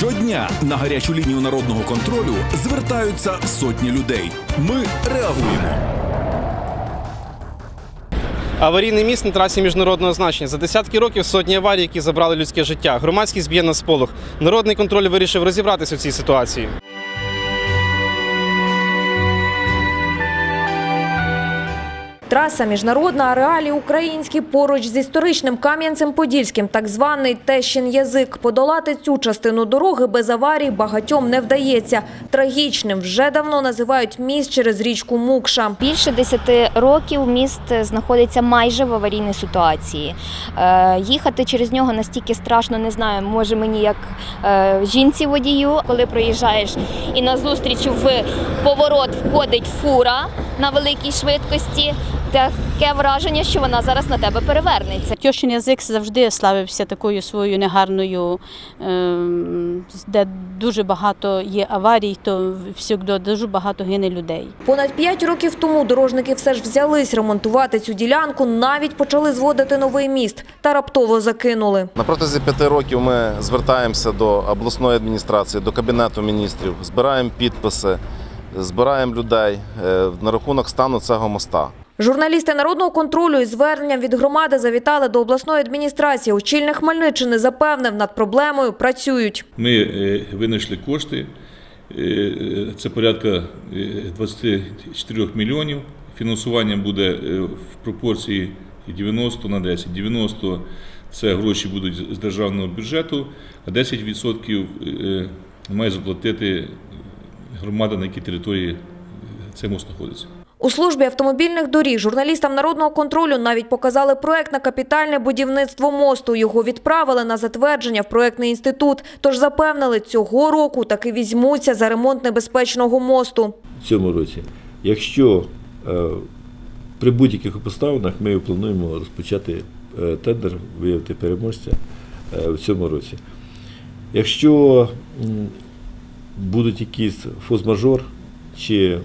Щодня на гарячу лінію народного контролю звертаються сотні людей. Ми реагуємо. Аварійний міст на трасі міжнародного значення. За десятки років сотні аварій, які забрали людське життя. Громадськість б'є на сполох. Народний контроль вирішив розібратися у цій ситуації. Траса міжнародна, а реалії українські поруч з історичним Кам'янцем-Подільським, так званий Тещин язик. Подолати цю частину дороги без аварій багатьом не вдається. Трагічним вже давно називають міст через річку Мукша. Більше 10 років міст знаходиться майже в аварійній ситуації. Е, їхати через нього настільки страшно, не знаю, може мені як е, жінці водію, коли проїжджаєш і назустріч в поворот входить фура на великій швидкості. Таке враження, що вона зараз на тебе перевернеться. Тьощин язик завжди славився такою своєю негарною, ем, де дуже багато є аварій, то всюди дуже багато гине людей. Понад п'ять років тому дорожники все ж взялись ремонтувати цю ділянку, навіть почали зводити новий міст та раптово закинули. На протязі п'яти років ми звертаємося до обласної адміністрації, до кабінету міністрів, збираємо підписи, збираємо людей е, на рахунок стану цього моста. Журналісти народного контролю із зверненням від громади завітали до обласної адміністрації. Очільник Хмельниччини запевнив, над проблемою працюють. Ми е, винайшли кошти, е, це порядка е, 24 мільйонів. Фінансування буде в пропорції 90 на 10. 90 – це гроші будуть з державного бюджету, а 10% е, має заплатити громада, на якій території е, цей мост знаходиться. У службі автомобільних доріг журналістам народного контролю навіть показали проект на капітальне будівництво мосту. Його відправили на затвердження в проектний інститут. Тож запевнили, цього року таки візьмуться за ремонт небезпечного мосту. в цьому році. Якщо е, при будь-яких обставинах ми плануємо розпочати е, тендер, виявити переможця в цьому році. Якщо будуть якісь форс-мажор чи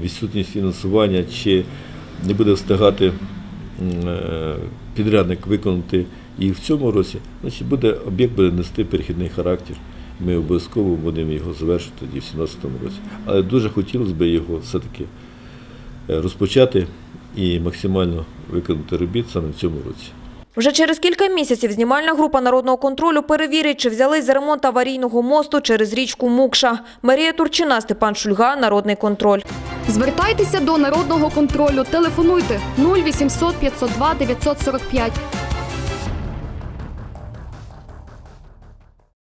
відсутність фінансування, чи не буде встигати е, підрядник виконати їх в цьому році, значить буде об'єкт буде нести перехідний характер. Ми обов'язково будемо його завершити тоді в 2017 році. Але дуже хотілося б його все-таки е, розпочати і максимально виконати робіт саме в цьому році. Вже через кілька місяців знімальна група народного контролю перевірить, чи взялись за ремонт аварійного мосту через річку Мукша. Марія Турчина, Степан Шульга, Народний контроль. Звертайтеся до народного контролю. Телефонуйте 0800 502 945